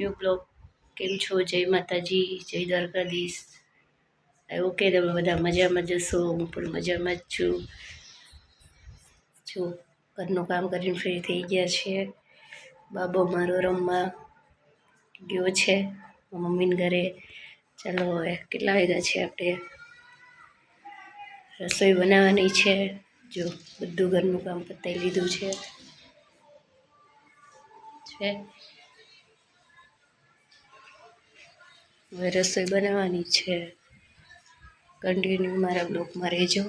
New blog. કેમ છો? જય માતાજી, જય દ્વારકાધીશ. ઓકે તમે બધા મજામાં જશો હું પણ મજામાં જ છું. જો, ઘરનું કામ કરીને ફ્રી થઈ ગયા છે. બાબો મારો રમવા ગયો છે. મમ્મીને ઘરે. ચાલો હવે કેટલા વાગ્યા છે આપણે? રસોઈ બનાવવાની છે. જો, બધું ઘરનું કામ પતાવી લીધું છે. છે? હવે રસોઈ બનાવવાની છે. કન્ટિન્યુ મારા બ્લોકમાં રહેજો.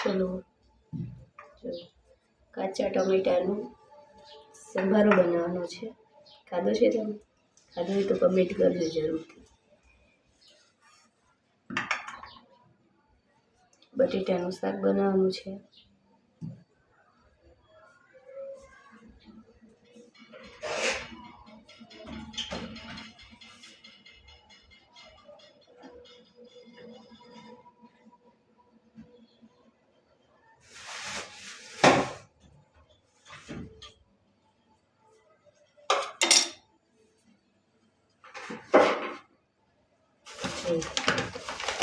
ચલો. કાચા ટમેટાનું સંભારો બનાવવાનો છે. ખાધો છે તમે? ખાધો હોય તો કમેન્ટ કરજો જરૂરથી. બટેટાનું શાક બનાવવાનું છે.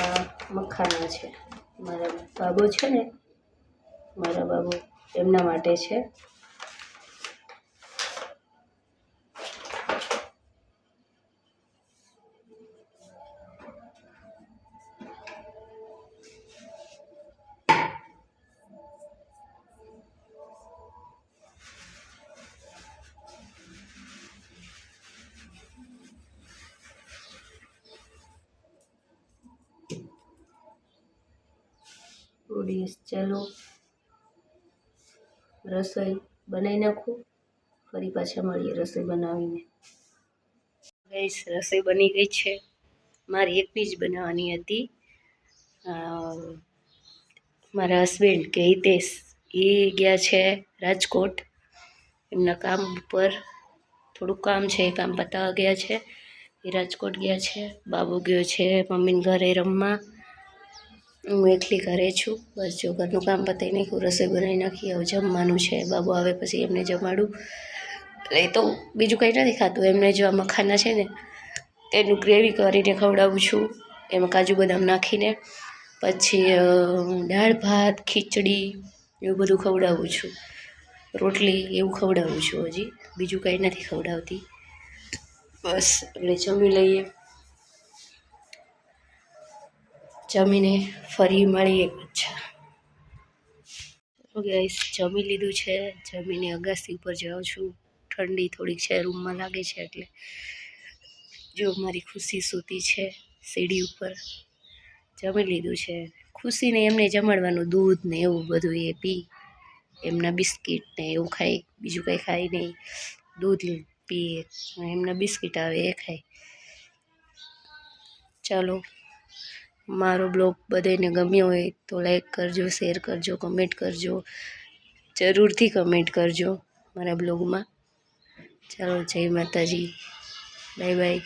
આ મખાના છે. મારા બાબો છે ને મારા બાબો એમના માટે છે. ઉડીશ ચાલો, રસોઈ બનાવી નાખું, ફરી પાછા મળીએ રસોઈ બનાવીને. ગઈશ રસોઈ બની ગઈ છે. મારી એકની જ બનાવવાની હતી. મારા હસબન્ડ કે હિતેશ, એ ગયા છે રાજકોટ. એમના કામ ઉપર થોડુંક કામ છે, એ કામ પતાવવા ગયા છે. એ રાજકોટ ગયા છે. બાબુ ગયો છે મમ્મીને ઘરે રમવા. હું એકલી ઘરે છું. બસ જો ઘરનું કામ પતાવી નાખ્યું, રસોઈ બનાવી નાખી, હવે જમવાનું છે. બાબુ આવે પછી એમને જમાડું. એટલે તો બીજું કંઈ નથી ખાતું. એમને જો આ મખાના છે ને એનું ગ્રેવી કરીને ખવડાવું છું. એમાં કાજુ બદામ નાખીને, પછી દાળ ભાત, ખીચડી, એવું બધું ખવડાવું છું. રોટલી એવું ખવડાવું છું હજી. બીજું કંઈ નથી ખવડાવતી. બસ, એટલે જમી લઈએ. જમીને ફરી મળીએ પાછા. ગાઈસ જમી લીધું છે. જમીને અગાસી ઉપર જાઉં છું. ઠંડી થોડીક છે, રૂમમાં લાગે છે એટલે. જો મારી ખુશી સૂતી છે, સીડી ઉપર. જમી લીધું છે. ખુશીને એમને જમાડવાનું દૂધ ને એવું બધું એ પી. એમના બિસ્કિટ ને એવું ખાય બીજું કંઈ ખાય નહીં. દૂધ પીએ. એમના બિસ્કિટ આવે, એ ખાય. ચાલો. મારો બ્લોગ બધાને ગમ્યો હોય તો લાઈક કરજો શેર કરજો કમેન્ટ કરજો. જરૂરથી કમેન્ટ કરજો મારા બ્લોગમાં. ચાલો, જય માતાજી. Bye bye